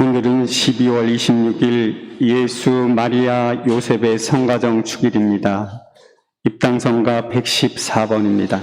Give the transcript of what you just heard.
오늘은 12월 26일 예수 마리아 요셉의 성가정 축일입니다. 입당성가 114번입니다.